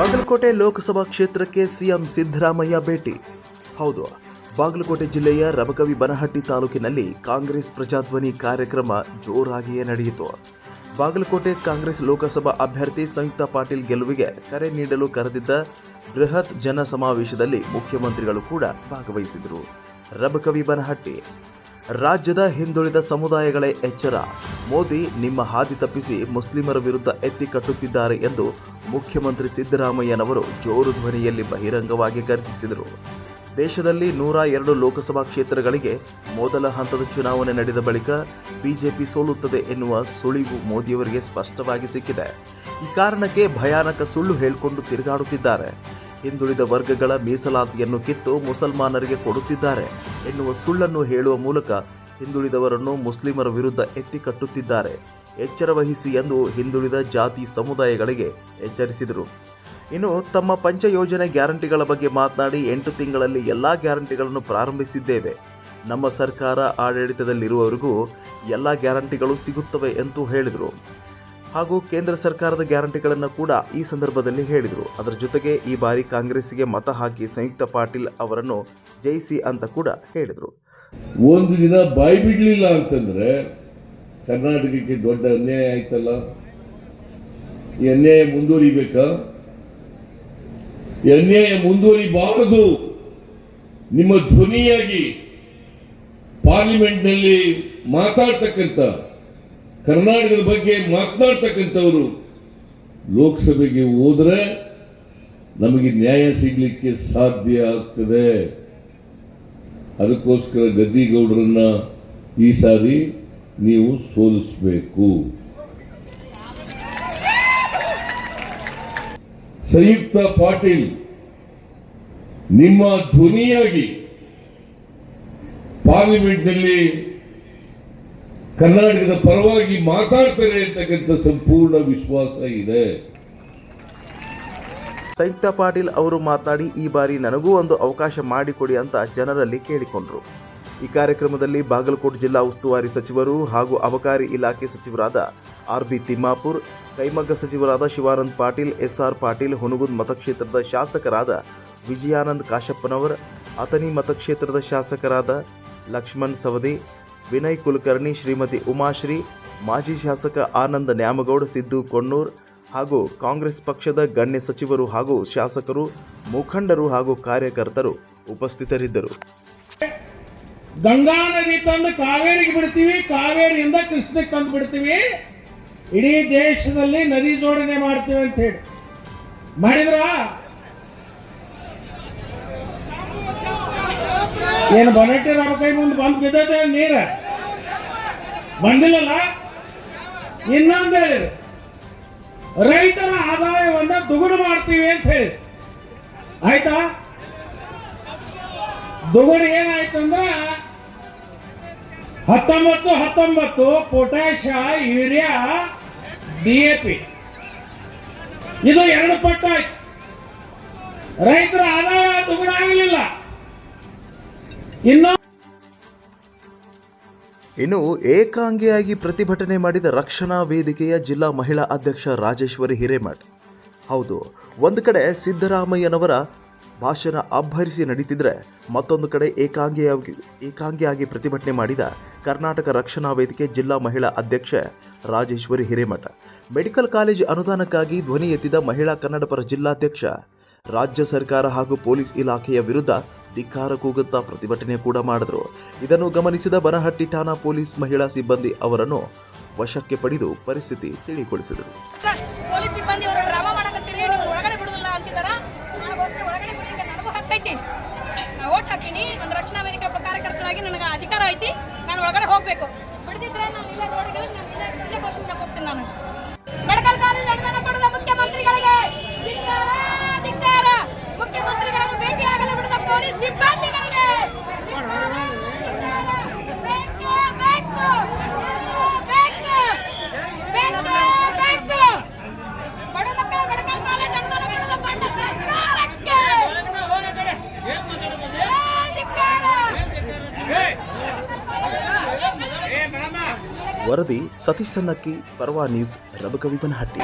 ಬಾಗಲಕೋಟೆ ಲೋಕಸಭಾ ಕ್ಷೇತ್ರಕ್ಕೆ ಸಿಎಂ ಸಿದ್ದರಾಮಯ್ಯ ಭೇಟಿ. ಹೌದು, ಬಾಗಲಕೋಟೆ ಜಿಲ್ಲೆಯ ರಬಕವಿ ಬನಹಟ್ಟಿ ತಾಲೂಕಿನಲ್ಲಿ ಕಾಂಗ್ರೆಸ್ ಪ್ರಜಾಧ್ವನಿ ಕಾರ್ಯಕ್ರಮ ಜೋರಾಗಿಯೇ ನಡೆಯಿತು. ಬಾಗಲಕೋಟೆ ಕಾಂಗ್ರೆಸ್ ಲೋಕಸಭಾ ಅಭ್ಯರ್ಥಿ ಸಂಯುಕ್ತ ಪಾಟೀಲ್ ಗೆಲುವಿಗೆ ಕರೆ ನೀಡಲು ಕರೆದಿದ್ದ ಬೃಹತ್ ಜನ ಸಮಾವೇಶದಲ್ಲಿ ಮುಖ್ಯಮಂತ್ರಿಗಳು ಕೂಡ ಭಾಗವಹಿಸಿದರು ರಬಕವಿ ಬನಹಟ್ಟಿ ರಾಜ್ಯದ ಹಿಂದುಳಿದ ಸಮುದಾಯಗಳೇ ಎಚ್ಚರ. ಮೋದಿ ನಿಮ್ಮ ಹಾದಿ ತಪ್ಪಿಸಿ ಮುಸ್ಲಿಮರ ವಿರುದ್ಧ ಎತ್ತಿ ಕಟ್ಟುತ್ತಿದ್ದಾರೆ ಎಂದು ಮುಖ್ಯಮಂತ್ರಿ ಸಿದ್ದರಾಮಯ್ಯನವರು ಜೋರು ಧ್ವನಿಯಲ್ಲಿ ಬಹಿರಂಗವಾಗಿ ಗರ್ಜಿಸಿದರು. ದೇಶದಲ್ಲಿ ನೂರ ಎರಡು ಲೋಕಸಭಾ ಕ್ಷೇತ್ರಗಳಿಗೆ ಮೊದಲ ಹಂತದ ಚುನಾವಣೆ ನಡೆದ ಬಳಿಕ ಬಿಜೆಪಿ ಸೋಲುತ್ತದೆ ಎನ್ನುವ ಸುಳಿವು ಮೋದಿಯವರಿಗೆ ಸ್ಪಷ್ಟವಾಗಿ ಸಿಕ್ಕಿದೆ. ಈ ಕಾರಣಕ್ಕೆ ಭಯಾನಕ ಸುಳ್ಳು ಹೇಳಿಕೊಂಡು ತಿರುಗಾಡುತ್ತಿದ್ದಾರೆ. ಹಿಂದುಳಿದ ವರ್ಗಗಳ ಮೀಸಲಾತಿಯನ್ನು ಕಿತ್ತು ಮುಸಲ್ಮಾನರಿಗೆ ಕೊಡುತ್ತಿದ್ದಾರೆ. ಎನ್ನುವ ಸುಳ್ಳನ್ನು ಹೇಳುವ ಮೂಲಕ ಹಿಂದುಳಿದವರನ್ನು ಮುಸ್ಲಿಮರ ವಿರುದ್ಧ ಎತ್ತಿ ಕಟ್ಟುತ್ತಿದ್ದಾರೆ ಎಚ್ಚರ ವಹಿಸಿ ಎಂದು ಹಿಂದುಳಿದ ಜಾತಿ ಸಮುದಾಯಗಳಿಗೆ ಎಚ್ಚರಿಸಿದರು. ಇನ್ನು ತಮ್ಮ ಪಂಚ ಯೋಜನೆ ಗ್ಯಾರಂಟಿಗಳ ಬಗ್ಗೆ ಮಾತನಾಡಿ ಎಂಟು ತಿಂಗಳಲ್ಲಿ ಎಲ್ಲ ಗ್ಯಾರಂಟಿಗಳನ್ನು ಪ್ರಾರಂಭಿಸಿದ್ದೇವೆ. ನಮ್ಮ ಸರ್ಕಾರ ಆಡಳಿತದಲ್ಲಿರುವವರಿಗೂ ಎಲ್ಲ ಗ್ಯಾರಂಟಿಗಳು ಸಿಗುತ್ತವೆ ಎಂದು ಹೇಳಿದರು. ಹಾಗೂ ಕೇಂದ್ರ ಸರ್ಕಾರದ ಗ್ಯಾರಂಟಿಗಳನ್ನು ಕೂಡ ಈ ಸಂದರ್ಭದಲ್ಲಿ ಹೇಳಿದರು. ಅದರ ಜೊತೆಗೆ ಈ ಬಾರಿ ಕಾಂಗ್ರೆಸ್ಗೆ ಮತ ಹಾಕಿ ಸಂಯುಕ್ತ ಪಾಟೀಲ್ ಅವರನ್ನು ಜಯಿಸಿ ಅಂತ ಕೂಡ ಹೇಳಿದರು. ಒಂದು ದಿನ ಬಾಯಿ ಬಿಡಲಿಲ್ಲ ಅಂತಂದ್ರೆ ಕರ್ನಾಟಕಕ್ಕೆ ದೊಡ್ಡ ಅನ್ಯಾಯ ಆಯ್ತಲ್ಲ? ಈ ಅನ್ಯಾಯ ಮುಂದುವರಿಬೇಕಾ? ಈ ಅನ್ಯಾಯ ಮುಂದುವರಿಬಾರದು. ನಿಮ್ಮ ಧ್ವನಿಯಾಗಿ ಪಾರ್ಲಿಮೆಂಟ್ನಲ್ಲಿ ಮಾತಾಡ್ತಕ್ಕಂಥ ಕರ್ನಾಟಕದ ಬಗ್ಗೆ ಮಾತನಾಡ್ತಕ್ಕಂಥವರು ಲೋಕಸಭೆಗೆ ಹೋದ್ರೆ ನಮಗೆ ನ್ಯಾಯ ಸಿಗಲಿಕ್ಕೆ ಸಾಧ್ಯ ಆಗ್ತದೆ. ಅದಕ್ಕೋಸ್ಕರ ಗದ್ದಿಗೌಡರನ್ನ ಈ ಸಾರಿ ನೀವು ಸೋಲಿಸಬೇಕು. ಸಂಯುಕ್ತ ಪಾಟೀಲ್, ನಿಮ್ಮ ಧ್ವನಿಯಾಗಿ ಪಾರ್ಲಿಮೆಂಟ್ನಲ್ಲಿ ಕರ್ನಾಟಕದ ಪರವಾಗಿ ಮಾತಾಡ್ತಾರೆ ಅಂತಕ್ಕಂಥ ಸಂಪೂರ್ಣ ವಿಶ್ವಾಸ ಇದೆ. ಸಂಯುಕ್ತ ಪಾಟೀಲ್ ಅವರು ಮಾತನಾಡಿ, ಈ ಬಾರಿ ನನಗೂ ಒಂದು ಅವಕಾಶ ಮಾಡಿಕೊಡಿ ಅಂತ ಜನರಲ್ಲಿ ಕೇಳಿಕೊಂಡರು. ಈ ಕಾರ್ಯಕ್ರಮದಲ್ಲಿ ಬಾಗಲಕೋಟೆ ಜಿಲ್ಲಾ ಉಸ್ತುವಾರಿ ಸಚಿವರು ಹಾಗೂ ಅಬಕಾರಿ ಇಲಾಖೆ ಸಚಿವರಾದ ಆರ್ ಬಿ ತಿಮ್ಮಾಪುರ್, ಕೈಮಗ್ಗ ಸಚಿವರಾದ ಶಿವಾನಂದ್ ಪಾಟೀಲ್, ಎಸ್ಆರ್ ಪಾಟೀಲ್ ಹುನಗುಂದ್ ಮತಕ್ಷೇತ್ರದ ಶಾಸಕರಾದ ವಿಜಯಾನಂದ್ ಕಾಶಪ್ಪನವರ್, ಅಥಣಿ ಮತಕ್ಷೇತ್ರದ ಶಾಸಕರಾದ ಲಕ್ಷ್ಮಣ್ ಸವದಿ ವಿನಯ್ ಕುಲಕರ್ಣಿ, ಶ್ರೀಮತಿ ಉಮಾಶ್ರೀ, ಮಾಜಿ ಶಾಸಕ ಆನಂದ ನ್ಯಾಮಗೌಡ, ಸಿದ್ದು ಕೊಣ್ಣೂರ್ ಹಾಗೂ ಕಾಂಗ್ರೆಸ್ ಪಕ್ಷದ ಗಣ್ಯ ಸಚಿವರು ಹಾಗೂ ಶಾಸಕರು, ಮುಖಂಡರು ಹಾಗೂ ಕಾರ್ಯಕರ್ತರು ಉಪಸ್ಥಿತರಿದ್ದರು. ಗಂಗಾ ನದಿ ತಂದು ಕಾವೇರಿಗೆ ಬಿಡ್ತೀವಿ, ಕಾವೇರಿಯಿಂದ ಕೃಷ್ಣಕ್ಕೆ ತಂದು ಬಿಡ್ತೀವಿ. ಇಡೀ ದೇಶದಲ್ಲಿ ನದಿ ಜೋಡಣೆ ಮಾಡ್ತೀವಿ ಅಂತ ಹೇಳಿ. ಮಾಡಿದ್ರ? ಏನು ಬನಟ್ಟಿ ನಮ್ಮ ಕೈ ಮುಂದೆ ಬಂದು ಬಿದ್ದೈತೆ ನೀರ? ಬಂದಿಲ್ಲಲ್ಲ? ಇನ್ನೊಂದು ಹೇಳಿದ್ರು ರೈತರ ಆದಾಯವನ್ನ ದುಗುಡು ಮಾಡ್ತೀವಿ ಅಂತ ಹೇಳಿ ಆಯ್ತಾ? ದುಗುಡು ಏನಾಯ್ತಂದ್ರ ಹತ್ತೊಂಬತ್ತು ಹತ್ತೊಂಬತ್ತು potash urea, D A P. ಇದು ಎರಡು ಪಟ್ಟಾಯ್ತು ರೈತರ ಆದಾಯ ದುಗುಡ ಆಗಲಿಲ್ಲ ಇನ್ನು ಇನ್ನು ಏಕಾಂಗಿಯಾಗಿ ಪ್ರತಿಭಟನೆ ಮಾಡಿದ ರಕ್ಷಣಾ ವೇದಿಕೆಯ ಜಿಲ್ಲಾ ಮಹಿಳಾ ಅಧ್ಯಕ್ಷ ರಾಜೇಶ್ವರಿ ಹಿರೇಮಠ್. ಹೌದು, ಒಂದು ಕಡೆ ಸಿದ್ದರಾಮಯ್ಯನವರ ಭಾಷಣ ಅಬ್ಬರಿಸಿ ನಡೀತಿದ್ರೆ ಮತ್ತೊಂದು ಕಡೆ ಏಕಾಂಗಿಯಾಗಿ ಏಕಾಂಗಿಯಾಗಿ ಪ್ರತಿಭಟನೆ ಮಾಡಿದ ಕರ್ನಾಟಕ ರಕ್ಷಣಾ ವೇದಿಕೆ ಜಿಲ್ಲಾ ಮಹಿಳಾ ಅಧ್ಯಕ್ಷೆ ರಾಜೇಶ್ವರಿ ಹಿರೇಮಠ. ಮೆಡಿಕಲ್ ಕಾಲೇಜ್ ಅನುದಾನಕ್ಕಾಗಿ ಧ್ವನಿ ಎತ್ತಿದ ಮಹಿಳಾ ಕನ್ನಡಪರ ಜಿಲ್ಲಾಧ್ಯಕ್ಷ ರಾಜ್ಯ ಸರ್ಕಾರ ಹಾಗೂ ಪೊಲೀಸ್ ಇಲಾಖೆಯ ವಿರುದ್ಧ ಧಿಕ್ಕಾರ ಕೂಗುತ್ತಾ ಪ್ರತಿಭಟನೆ ಕೂಡ ಮಾಡಿದರು. ಇದನ್ನು ಗಮನಿಸಿದ ಬನಹಟ್ಟಿ ಠಾಣಾ ಪೊಲೀಸ್ ಮಹಿಳಾ ಸಿಬ್ಬಂದಿ ಅವರನ್ನು ವಶಕ್ಕೆ ಪಡೆದು ಪರಿಸ್ಥಿತಿ ತಿಳಿಗೊಳಿಸಿದರು. ಅಧಿಕಾರ ಐತಿ, ನಾನು ಒಳಗಡೆ ಹೋಗ್ಬೇಕು. ಬಿಡದಿದ್ರೆ ನಾನು ಇಲ್ಲೇ ನಾನು. ವರದಿ ಸತೀಶ್ ಸನ್ನಕ್ಕಿ ಪರ್ವ ನ್ಯೂಸ್ ರಬಕವಿಬನಹಟ್ಟಿ